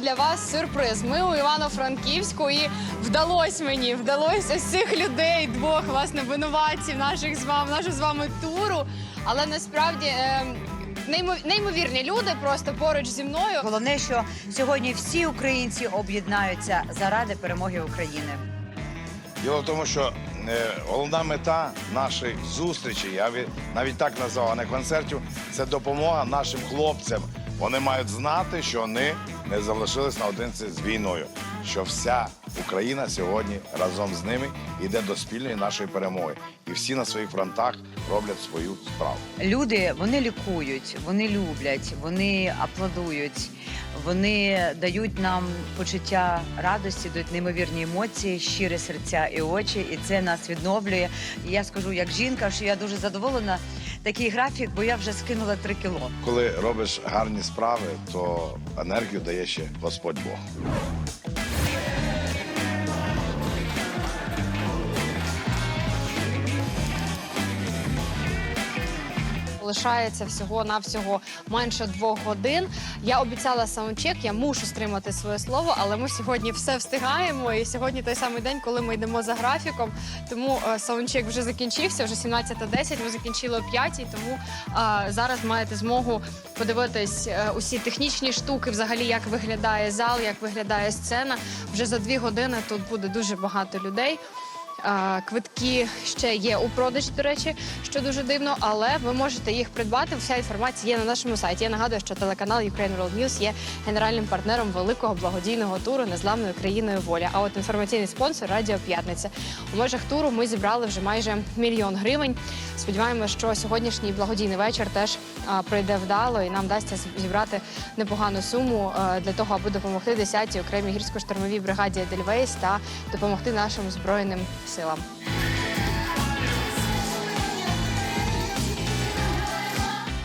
для вас сюрприз. Ми у Івано-Франківську і вдалося мені, вдалося ось цих людей, двох власне винуватців наших з вами, нашого з вами туру. Але насправді е, неймо- неймовірні люди просто поруч зі мною. Головне, що сьогодні всі українці об'єднаються заради перемоги України. Діло в тому, що е, головна мета нашої зустрічі, я ві- навіть так назвав, а не концертів, це допомога нашим хлопцям. Вони мають знати, що вони не залишились наодинці з війною, що вся Україна сьогодні разом з ними йде до спільної нашої перемоги. І всі на своїх фронтах роблять свою справу. Люди вони лікують, вони люблять, вони аплодують, вони дають нам почуття радості, дають неймовірні емоції, щирі серця і очі, і це нас відновлює. І я скажу, як жінка, що я дуже задоволена такий графік, бо я вже скинула три кіло. Коли робиш гарні справи, то енергію дає ще Господь Бог. Лишається всього навсього менше двох годин. Я обіцяла саундчек, я мушу стримати своє слово, але ми сьогодні все встигаємо. І сьогодні той самий день, коли ми йдемо за графіком. Тому е, саундчек вже закінчився, вже 17.10, Ми закінчили о 5, тому е, зараз маєте змогу подивитись е, усі технічні штуки, взагалі як виглядає зал, як виглядає сцена. Вже за дві години тут буде дуже багато людей. Квитки ще є у продажі, до речі, що дуже дивно, але ви можете їх придбати. Вся інформація є на нашому сайті. Я нагадую, що телеканал Ukraine World News є генеральним партнером великого благодійного туру незламною країною воля. А от інформаційний спонсор Радіо П'ятниця. У межах туру ми зібрали вже майже мільйон гривень. Сподіваємося, що сьогоднішній благодійний вечір теж а, пройде вдало і нам вдасться зібрати непогану суму для того, аби допомогти 10-й окремій гірсько-штурмовій бригаді Едельвейс та допомогти нашим збройним силам.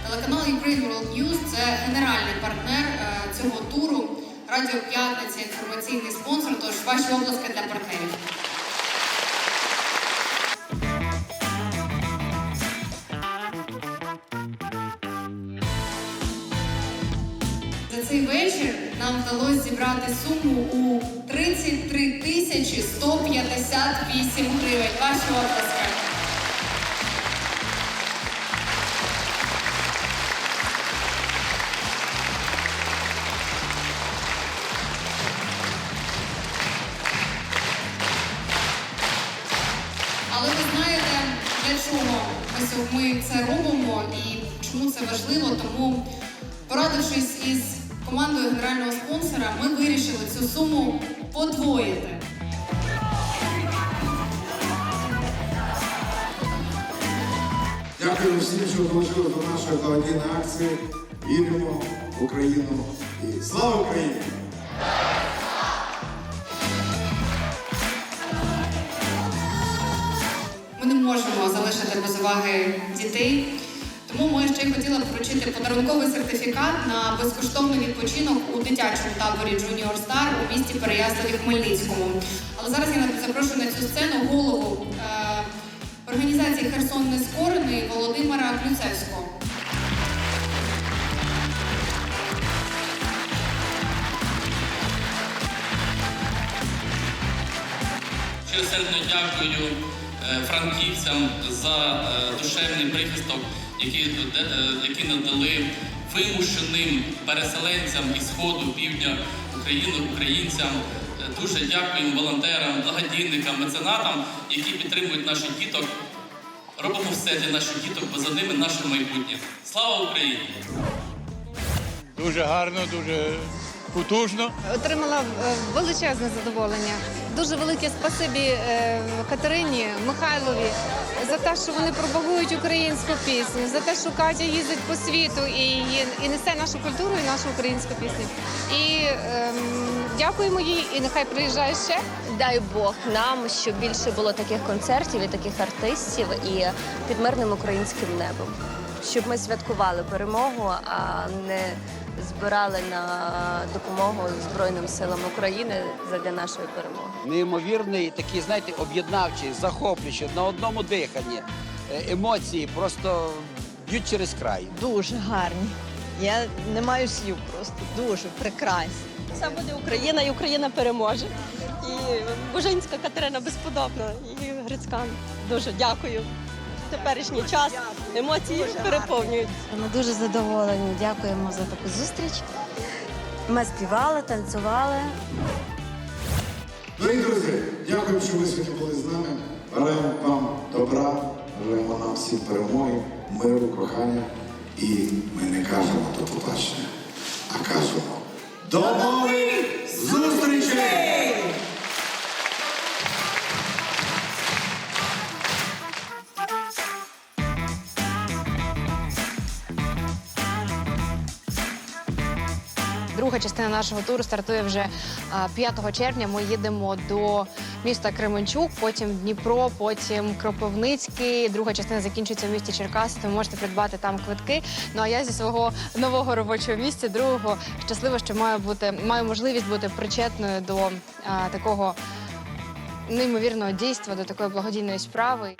Телеканал Ukraine World News – це генеральний партнер е, цього туру. Радіо П'ятниця, інформаційний спонсор. Тож ваші обласки для партнерів. За цей вечір нам вдалося зібрати суму у 33 тисячі 158 гривень. Ваші обласки. Але ви знаєте, для чого ми це робимо і чому це важливо? Тому, порадившись із командою генерального спонсора, ми вирішили цю суму подвоїти. Дякую всім, що долучили до нашої благодійної акції. Віримо в Україну і слава Україні! Ми не можемо залишити без уваги дітей. Тому ми ще й хотіли б вручити подарунковий сертифікат на безкоштовний відпочинок у дитячому таборі Junior Star у місті Переяславі Хмельницькому. Але зараз я запрошую на цю сцену голову е, організації Херсон Нескорений Володимира Клюцевського. Щиросердно дякую е, франківцям за е, душевний прихисток, де- е, надали вимушеним переселенцям із сходу, півдня України, українцям. Дуже дякуємо волонтерам, благодійникам, меценатам, які підтримують наших діток. Робимо все для наших діток, бо за ними наше майбутнє. Слава Україні! Дуже гарно, дуже потужно. Отримала е, величезне задоволення. Дуже велике спасибі е, Катерині Михайлові за те, що вони пропагують українську пісню, за те, що Катя їздить по світу і, і несе нашу культуру і нашу українську пісню. І ем, дякуємо їй, і нехай приїжджає ще. Дай Бог нам, щоб більше було таких концертів і таких артистів і під мирним українським небом. Щоб ми святкували перемогу, а не збирали на допомогу Збройним силам України задля нашої перемоги. неймовірний, такий, знаєте, об'єднавчий, захоплюючий, на одному диханні. Е, Емоції просто б'ють через край. Дуже гарні. Я не маю слів просто дуже прекрасні. Все буде Україна, і Україна переможе. І Божинська Катерина безподобна, і Грицькан. Дуже дякую. Теперішній час емоції переповнюють. Ми дуже задоволені. Дякуємо за таку зустріч. Ми співали, танцювали. Дорогі друзі, дякую, що ви сьогодні були з нами. Бажаємо вам добра, бажаємо нам всім перемоги, миру, кохання. І ми не кажемо до побачення, а кажемо до нових зустрічей! Друга частина нашого туру стартує вже 5 червня. Ми їдемо до міста Кременчук, потім Дніпро, потім Кропивницький. Друга частина закінчується в місті Черкаси. Тому можете придбати там квитки. Ну а я зі свого нового робочого місця, другого щаслива, що маю бути маю можливість бути причетною до такого неймовірного дійства, до такої благодійної справи.